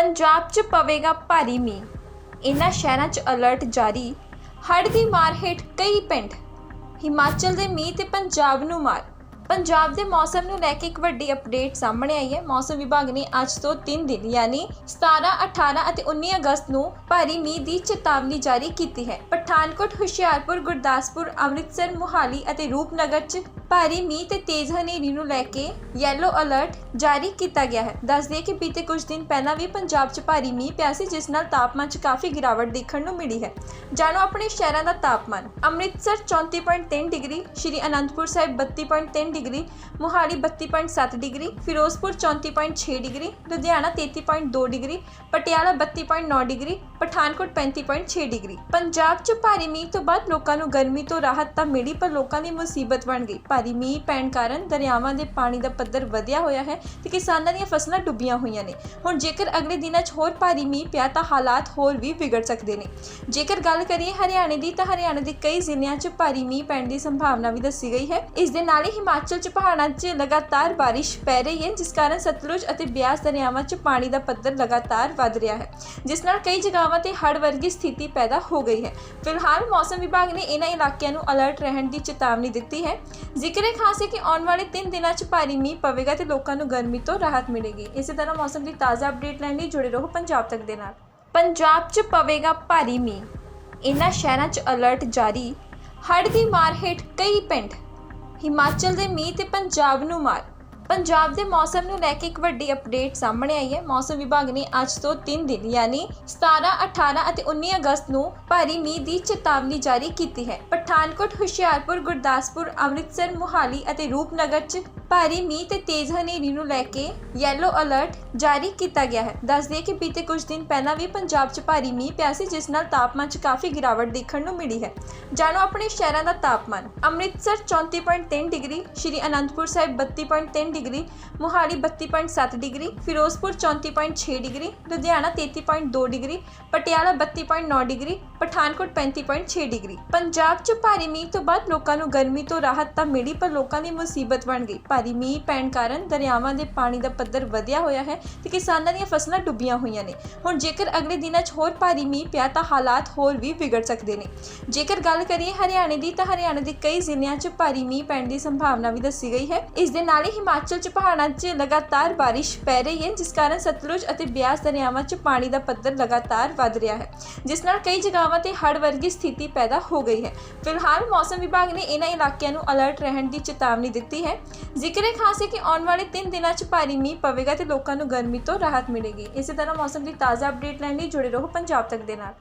ਪੰਜਾਬ 'ਚ ਪਵੇਗਾ ਭਾਰੀ ਮੀਂਹ। ਇਨ੍ਹਾਂ ਸ਼ਹਿਰਾਂ 'ਚ ਅਲਰਟ ਜਾਰੀ। ਹੜ੍ਹ ਦੀ ਮਾਰ ਹੇਠ ਕਈ ਪਿੰਡ। ਹਿਮਾਚਲ ਦੇ ਮੀਂਹ ਤੇ ਪੰਜਾਬ ਨੂੰ ਮਾਰ। ਪੰਜਾਬ ਦੇ ਮੌਸਮ ਨੂੰ ਲੈ ਕੇ ਇੱਕ ਵੱਡੀ ਅਪਡੇਟ ਸਾਹਮਣੇ ਆਈ ਹੈ। ਮੌਸਮ ਵਿਭਾਗ ਨੇ ਅੱਜ ਤੋਂ 3 ਦਿਨ ਯਾਨੀ 17, 18 ਅਤੇ 19 ਅਗਸਤ ਨੂੰ ਭਾਰੀ ਮੀਂਹ ਦੀ ਚੇਤਾਵਨੀ ਜਾਰੀ ਕੀਤੀ ਹੈ। ਪਠਾਨਕੋਟ ਹੁਸ਼ਿਆਰਪੁਰ ਗੁਰਦਾਸਪੁਰ ਅੰਮ੍ਰਿਤਸਰ ਮੁਹਾਲੀ ਅਤੇ ਰੂਪਨਗਰ 'ਚ ਭਾਰੀ ਮੀਂਹ ਤੇ ਤੇਜ਼ ਹਨੇਰੀ ਨੂੰ ਲੈ ਕੇ ਯੈਲੋ ਅਲਰਟ ਜਾਰੀ ਕੀਤਾ ਗਿਆ ਹੈ। ਦੱਸ ਕਿ ਬੀਤੇ ਕੁਝ ਦਿਨ ਪਹਿਲਾਂ ਵੀ ਪੰਜਾਬ 'ਚ ਭਾਰੀ ਮੀਂਹ ਪਿਆ ਸੀ, ਜਿਸ ਨਾਲ ਤਾਪਮਾਨ 'ਚ ਕਾਫੀ ਗਿਰਾਵਟ ਦੇਖਣ ਨੂੰ ਮਿਲੀ ਹੈ। ਜਾਣੋ ਆਪਣੇ ਸ਼ਹਿਰਾਂ ਦਾ ਤਾਪਮਾਨ। Amritsar 34.3 degree, Shri Anandpur Sahib 32.3 degree, Mohali 32.7 degree, Firozpur 34.6 degree, Ludhiana 33.2 degree, Patiala 32.9 degree, Pathankot 35.6 degree. Punjab 'ਚ ਭਾਰੀ ਮੀਂਹ ਤੋਂ ਬਾਅਦ ਲੋਕਾਂ ਨੂੰ ਗਰਮੀ ਤੋਂ ਰਾਹਤ ਤਾਂ ਮਿਲੀ, ਪਰ ਲੋਕਾਂ ਦੀ ਮੁਸੀਬਤ ਬਣ ਗਈ। ਭਾਰੀ ਮੀਂਹ ਪੈਣ ਕਾਰਨ ਦਰਿਆਵਾਂ ਦੇ ਪਾਣੀ ਦਾ ਪੱਧਰ ਵਧਿਆ ਹੋਇਆ ਹੈ ਤੇ ਕਿਸਾਨਾਂ ਦੀਆਂ ਫਸਲਾਂ ਡੁੱਬੀਆਂ ਹੋਈਆਂ ਨੇ। ਹੁਣ ਜੇਕਰ ਅਗਲੇ ਦਿਨਾਂ 'ਚ ਹੋਰ ਭਾਰੀ ਮੀਂਹ ਪਿਆ ਤਾਂ ਹਾਲਾਤ ਹੋਰ ਵੀ ਵਿਗੜ ਸਕਦੇ ਨੇ। ਜੇਕਰ ਗੱਲ ਕਰੀਏ ਹਰਿਆਣੇ ਦੀ ਤਾਂ ਹਰਿਆਣਾ ਦੇ ਕਈ ਜ਼ਿਲ੍ਹਿਆਂ 'ਚ ਭਾਰੀ ਮੀਂਹ ਪੈਣ ਦੀ ਸੰਭਾਵਨਾ ਵੀ ਦੱਸੀ ਗਈ ਹੈ। ਇਸ ਦੇ ਨਾਲ ਹੀ ਹਿਮਾਚਲ 'ਚ ਪਹਾੜਾਂ 'ਚ ਲਗਾਤਾਰ ਬਾਰਿਸ਼ ਪੈ ਰਹੀ ਹੈ, ਜਿਸ ਕਾਰਨ ਸਤਲੁਜ ਅਤੇ ਬਿਆਸ ਦਰਿਆਵਾਂ 'ਚ ਪਾਣੀ ਦਾ ਪੱਧਰ ਲਗਾਤਾਰ ਵਧ ਰਿਹਾ ਹੈ, ਜਿਸ ਨਾਲ ਕਈ ਜਗ੍ਹਾਵਾਂ ਤੇ ਹੜ੍ਹ ਵਰਗੀ ਸਥਿਤੀ ਪੈਦਾ ਹੋ ਗਈ ਹੈ। ਫਿਲਹਾਲ ਮੌਸਮ ਵਿਭਾਗ ਨੇ ਇਹਨਾਂ ਇਲਾਕਿਆਂ ਨੂੰ ਅਲਰਟ ਰਹਿਣ ਦੀ ਚੇਤਾਵਨੀ ਦਿੱਤੀ ਹੈ। ਜ਼ਿਕਰ ਖਾਸ ਹੈ ਕਿ ਆਉਣ ਵਾਲੇ 3 ਦਿਨਾਂ 'ਚ ਭਾਰੀ ਮੀਂਹ ਪਵੇਗਾ ਤੇ ਲੋਕਾਂ ਨੂੰ ਗਰਮੀ ਤੋਂ ਰਾਹਤ ਮਿਲੇਗੀ। ਇਸੇ ਤਰ੍ਹਾਂ ਮੌਸਮ ਦੀ ਤਾਜ਼ਾ ਅਪਡੇਟ ਲੈਣ ਲਈ ਜੁੜੇ ਰਹੋ ਪੰਜਾਬ ਤੱਕ ਦੇ ਨਾਲ। ਪੰਜਾਬ 'ਚ ਪਵੇਗਾ ਭਾਰੀ ਮੀਂਹ। ਇਨ੍ਹਾਂ ਸ਼ਹਿਰਾਂ 'ਚ ਅਲਰਟ ਜਾਰੀ। ਹੜ੍ਹ ਦੀ ਮਾਰ ਹੇਠ ਕਈ ਪਿੰਡ। ਹਿਮਾਚਲ ਦੇ ਮੀਂਹ ਤੇ ਪੰਜਾਬ ਨੂੰ ਮਾਰ। ਪੰਜਾਬ ਦੇ ਮੌਸਮ ਨੂੰ ਲੈ ਕੇ ਇੱਕ ਵੱਡੀ ਅਪਡੇਟ ਸਾਹਮਣੇ ਆਈ ਹੈ। ਮੌਸਮ ਵਿਭਾਗ ਨੇ ਅੱਜ ਤੋਂ 3 ਦਿਨ ਯਾਨੀ 17, 18 ਅਤੇ 19 ਅਗਸਤ ਨੂੰ ਭਾਰੀ ਮੀਂਹ ਦੀ ਚੇਤਾਵਨੀ ਜਾਰੀ ਕੀਤੀ ਹੈ। ਪਠਾਨਕੋਟ ਹੁਸ਼ਿਆਰਪੁਰ ਗੁਰਦਾਸਪੁਰ ਅੰਮ੍ਰਿਤਸਰ ਮੁਹਾਲੀ ਅਤੇ ਰੂਪਨਗਰ 'ਚ ਭਾਰੀ ਮੀਂਹ ਤੇ ਤੇਜ਼ ਹਨੇਰੀ ਨੂੰ ਲੈ ਕੇ ਯੈਲੋ ਅਲਰਟ ਜਾਰੀ ਕੀਤਾ ਗਿਆ ਹੈ। ਦੱਸ ਕਿ ਬੀਤੇ ਕੁਝ ਦਿਨ ਪਹਿਲਾਂ ਵੀ ਪੰਜਾਬ 'ਚ ਭਾਰੀ ਮੀਂਹ ਪਿਆ ਸੀ, ਜਿਸ ਨਾਲ ਤਾਪਮਾਨ 'ਚ ਕਾਫੀ ਗਿਰਾਵਟ ਦੇਖਣ ਨੂੰ ਮਿਲੀ ਹੈ। ਜਾਣੋ ਆਪਣੇ ਸ਼ਹਿਰਾਂ ਦਾ ਤਾਪਮਾਨ। Amritsar 34.3 degree, Shri Anandpur Sahib 32.3 degree, Mohali 32.7 degree, Firozpur 34.6 degree, Ludhiana 33.2 degree, Patiala 32.9 degree, Pathankot 35.6 degree. Punjab 'ਚ ਭਾਰੀ ਮੀਂਹ ਤੋਂ ਬਾਅਦ ਲੋਕਾਂ ਨੂੰ ਗਰਮੀ ਤੋਂ ਰਾਹਤ ਤਾਂ ਮਿਲੀ, ਪਰ ਲੋਕਾਂ ਦੀ ਮੁਸੀਬਤ ਬਣ ਗਈ। ਭਾਰੀ ਮੀਂਹ ਪੈਣ ਕਾਰਨ ਦਰਿਆਵਾਂ ਦੇ ਪਾਣੀ ਦਾ ਪੱਧਰ ਵਧਿਆ ਹੋਇਆ ਹੈ ਤੇ ਕਿਸਾਨਾਂ ਦੀਆਂ ਫਸਲਾਂ ਡੁੱਬੀਆਂ ਹੋਈਆਂ ਨੇ। ਹੁਣ ਜੇਕਰ ਅਗਲੇ ਦਿਨਾਂ 'ਚ ਹੋਰ ਭਾਰੀ ਮੀਂਹ ਪਿਆ ਤਾਂ ਹਾਲਾਤ ਹੋਰ ਵੀ ਵਿਗੜ ਸਕਦੇ ਨੇ। ਜੇਕਰ ਗੱਲ ਕਰੀਏ ਹਰਿਆਣੇ ਦੀ ਤਾਂ ਹਰਿਆਣਾ ਦੇ ਕਈ ਜ਼ਿਲ੍ਹਿਆਂ 'ਚ ਭਾਰੀ ਮੀਂਹ ਪੈਣ ਦੀ ਸੰਭਾਵਨਾ ਵੀ ਦੱਸੀ ਗਈ ਹੈ। ਇਸ ਦੇ ਨਾਲ ਹੀ ਹਿਮਾਚਲ 'ਚ ਪਹਾੜਾਂ 'ਚ ਲਗਾਤਾਰ ਬਾਰਿਸ਼ ਪੈ ਰਹੀ ਹੈ, ਜਿਸ ਕਾਰਨ ਸਤਲੁਜ ਅਤੇ ਬਿਆਸ ਦਰਿਆਵਾਂ 'ਚ ਪਾਣੀ ਦਾ ਪੱਧਰ ਲਗਾਤਾਰ ਵੱਧ ਰਿਹਾ ਹੈ, ਜਿਸ ਨਾਲ ਕਈ ਜਗ੍ਹਾਵਾਂ ਤੇ ਹੜ੍ਹ ਵਰਗੀ ਸਥਿਤੀ ਪੈਦਾ ਹੋ ਗਈ ਹੈ। ਫਿਲਹਾਲ ਮੌਸਮ ਵਿਭਾਗ ਨੇ ਇਹਨਾਂ ਇਲਾਕਿਆਂ ਨੂੰ ਅਲਰਟ ਰਹਿਣ ਦੀ ਚੇਤਾਵਨੀ ਦਿੱਤੀ ਹੈ। ਜ਼ਿਕਰ ਖਾਸ ਹੈ ਕਿ ਆਉਣ ਵਾਲੇ 3 ਦਿਨਾਂ 'ਚ ਭਾਰੀ ਮੀਂਹ ਪਵੇਗਾ ਤੇ ਲੋਕਾਂ ਨੂੰ ਗਰਮੀ ਤੋਂ ਰਾਹਤ ਮਿਲੇਗੀ। ਇਸੇ ਤਰ੍ਹਾਂ ਮੌਸਮ ਦੀ ਤਾਜ਼ਾ ਅਪਡੇਟ ਲੈਣ ਲਈ ਜੁੜੇ ਰਹੋ ਪੰਜਾਬ ਤੱਕ ਦੇ ਨਾਲ।